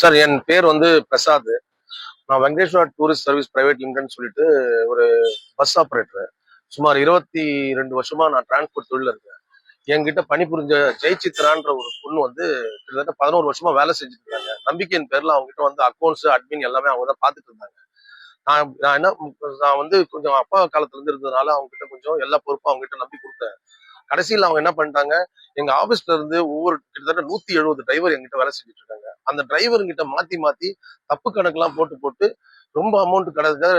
Sir என் பேர் வந்து பிரசாத். நான் வெங்கடேஸ்வரா டூரிஸ்ட் சர்வீஸ் பிரைவேட் லிமிடெட்னு சொல்லிட்டு ஒரு பஸ் ஆப்ரேட்டர் சுமார் இருபத்தி ரெண்டு வருஷமா நான் டிரான்ஸ்போர்ட் தொழில் இருக்கேன். என்கிட்ட பணிபுரிஞ்ச ஜெயசித்ரான்ற ஒரு பொண்ணு வந்து கிட்டத்தட்ட பதினோரு வருஷமா வேலை செஞ்சுட்டு இருக்காங்க. நம்பிக்கையின் பேர்ல அவங்க கிட்ட வந்து அக்கௌண்ட்ஸ் அட்மின் எல்லாமே அவங்க தான் பார்த்துட்டு இருந்தாங்க. நான் நான் என்ன நான் வந்து கொஞ்சம் அப்பா காலத்துல இருந்து இருந்ததுனால அவங்க கிட்ட கொஞ்சம் எல்லா பொறுப்பும் அவங்க கிட்ட நம்பி கொடுத்தேன். கடைசியில் அவங்க என்ன பண்ணிட்டாங்க எங்க ஆபீஸ்ல இருந்து ஒவ்வொரு கிட்டத்தட்ட நூத்தி எழுபது டிரைவர் எங்கிட்ட வேலை செஞ்சுட்டு இருக்காங்க. அந்த டிரைவர் கிட்ட மாத்தி மாத்தி தப்பு கணக்கெல்லாம் போட்டு போட்டு ரொம்ப அமௌண்ட் கிடையாது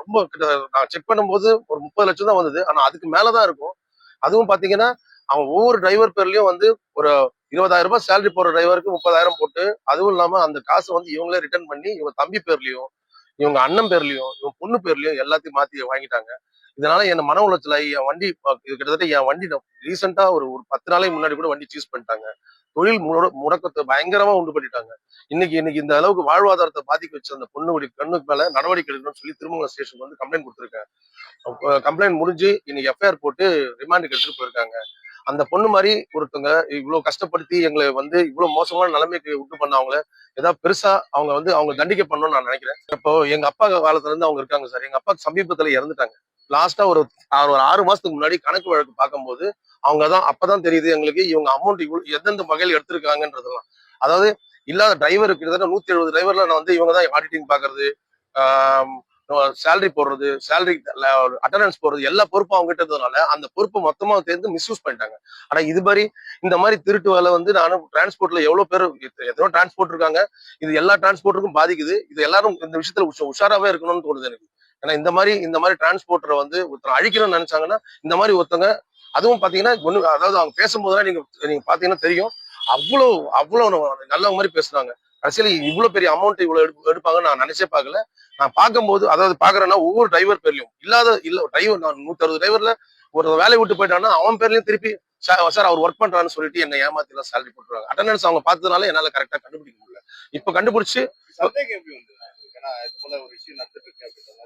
ரொம்ப கிட்ட நான் செக் பண்ணும்போது ஒரு முப்பது லட்சம் தான் வந்தது. ஆனா அதுக்கு மேலதான் இருக்கும். அதுவும் பாத்தீங்கன்னா அவன் ஒவ்வொரு டிரைவர் பேர்லயும் வந்து ஒரு இருபதாயிரம் ரூபாய் சேலரி போற டிரைவருக்கு முப்பதாயிரம் போட்டு அதுவும் இல்லாம அந்த காசை வந்து இவங்களே ரிட்டர்ன் பண்ணி இவங்க தம்பி பேர்லயும் இவங்க அண்ணன் பேர்லயும் இவங்க பொண்ணு பேர்லயும் எல்லாத்தையும் மாத்தி வாங்கிட்டாங்க. இதனால என் மன உளைச்சல் ஆகி என் வண்டி கிட்டத்தட்ட என் வண்டி ரீசெண்டா ஒரு ஒரு பத்து நாளைக்கு முன்னாடி கூட வண்டி சூஸ் பண்ணிட்டாங்க. தொழில் முட- முடக்கத்தை பயங்கரமா உண்டு பண்ணிட்டாங்க. இன்னைக்கு இன்னைக்கு இந்த அளவுக்கு வாழ்வாதாரத்தை பாதிக்க வச்ச அந்த பொண்ணுடைய கண்ணுக்கு மேல நடவடிக்கை எடுக்கணும்னு சொல்லி திருமங்கலம் ஸ்டேஷனுக்கு வந்து கம்ப்ளைண்ட் கொடுத்துருக்கேன். கம்ப்ளைண்ட் முடிஞ்சு இன்னைக்கு எஃப்ஐஆர் போட்டு ரிமாண்டுக்கு எடுத்துட்டு போயிருக்காங்க. அந்த பொண்ணு மாதிரி ஒருத்தவங்க இவ்வளவு கஷ்டப்படுத்தி எங்களை வந்து இவ்வளவு மோசமான நிலைமைக்கு விட்டு பண்ணவங்கள ஏதாவது பெருசா அவங்க வந்து அவங்க தண்டிக்க பண்ணணும்னு நான் நினைக்கிறேன். இப்போ எங்க அப்பா காலத்துல இருந்து அவங்க இருக்காங்க சார். எங்க அப்பா சமீபத்துல இறந்துட்டாங்க. லாஸ்டா ஒரு ஆறு ஒரு ஆறு மாசத்துக்கு முன்னாடி கணக்கு வழக்கு பார்க்கும்போது அவங்க தான் அப்பதான் தெரியுது எங்களுக்கு இவங்க அமௌண்ட் இவ்வளவு எந்தெந்த வகையில் எடுத்திருக்காங்கன்றதுலாம் அதாவது இல்லாத டிரைவர் கிட்டத்தட்ட நூத்தி எழுபது டிரைவர்ல நான் வந்து இவங்க தான் ஆடிட்டிங் பாக்குறது சேலரி போடுறது சேலரி அட்டண்டன்ஸ் போடுறது எல்லா பொறுப்பும் அவங்க கிட்ட இருந்ததுனால அந்த பொறுப்பு மொத்தமா சேர்ந்து மிஸ்யூஸ் பண்ணிட்டாங்க. ஆனா இது மாதிரி இந்த மாதிரி திருட்டு வேலை வந்து நானும் டிரான்ஸ்போர்ட்ல எவ்வளவு பேர் எத்தனோ டிரான்ஸ்போர்ட் இருக்காங்க. இது எல்லா டிரான்ஸ்போர்ட்டுக்கும் பாதிக்குது. இது எல்லாரும் இந்த விஷயத்துல உஷாராவே இருக்கணும்னு தோணுது எனக்கு. ஏன்னா இந்த மாதிரி இந்த மாதிரி டிரான்ஸ்போர்ட்டரை வந்து ஒருத்தர் அழிக்கணும்னு நினைச்சாங்கன்னா இந்த மாதிரி ஒருத்தங்க அதுவும் பாத்தீங்கன்னா ஒண்ணு அதாவது அவங்க பேசும்போதுலாம் நீங்க நீங்க பாத்தீங்கன்னா தெரியும். அவ்வளவு அவ்வளவு நல்லவங்க மாதிரி பேசுறாங்க. கடைசியில இவ்வளவு பெரிய அமௌண்ட் இவ்வளவு எடுப்பாங்கன்னு நான் நினைச்சே பார்க்கல. நான் பார்க்கும்போது அதாவது பாக்குறேன்னா ஒவ்வொரு டிரைவர் பேர்லயும். இல்லாத இல்ல டிரைவர் நான் நூத்தறுபது டிரைவர்ல ஒரு வேலையை விட்டு போயிட்டான்னா அவன் பேர்லயும் திருப்பி சார் சார் அவர் ஒர்க் பண்றான்னு சொல்லிட்டு என்ன ஏமாத்தி எல்லாம் சேலரி போட்டுருவாங்க. அட்டண்டன்ஸ் அவங்க பார்த்ததுனால என்னால கரெக்டா கண்டுபிடிக்க முடியல. இப்ப கண்டுபிடிச்சு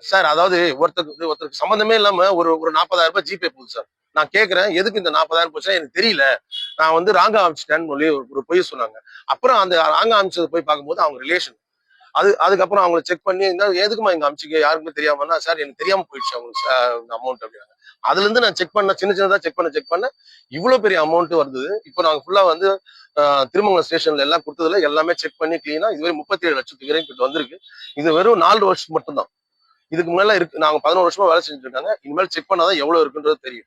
சார் அதாவது ஒருத்தருக்கு ஒருத்தருக்கு சம்மந்தமே இல்லாம ஒரு ஒரு நாற்பதாயிரம் ரூபாய் ஜிபே போகுது சார். நான் கேட்கறேன் எதுக்கு இந்த நாற்பதாயிரம் போச்சுன்னா எனக்கு தெரியல. நான் வந்து ராங்கா அமைச்சிட்டேன்னு சொல்லி ஒரு ஒரு பொய் சொன்னாங்க. அப்புறம் அந்த ராங்கா அமைச்சது போய் பார்க்கும்போது அவங்க ரிலேஷன் அது அதுக்கப்புறம் அவங்கள செக் பண்ணி இந்த எதுக்குமா இங்க அமிச்சிக்க? யாருக்குமே தெரியாமன்னா சார் எனக்கு தெரியாம போயிடுச்சு அவங்களுக்கு சார் அமௌண்ட் அப்படின்னாங்க. அதுல இருந்து நான் செக் பண்ண சின்ன சின்னதா செக் பண்ண செக் பண்ண இவ்வளவு பெரிய அமௌண்ட் வருது. இப்போ நாங்க ஃபுல்லா வந்து திருமங்கலம் ஸ்டேஷன்ல எல்லாம் கொடுத்ததுல எல்லாமே செக் பண்ணி கிளீனா இதுவரை முப்பத்தி ஏழு லட்சத்துக்கு வரைக்கும் கிட்ட வந்திருக்கு. இது வெறும் நாலு வருஷம் மட்டும்தான். இதுக்கு மேல இருக்கு நாங்க பதினோரு வருஷமா வேலை செஞ்சுட்டு இருக்காங்க. இனிமேல் செக் பண்ணாதான் எவ்வளவு இருக்குன்றது தெரியும்.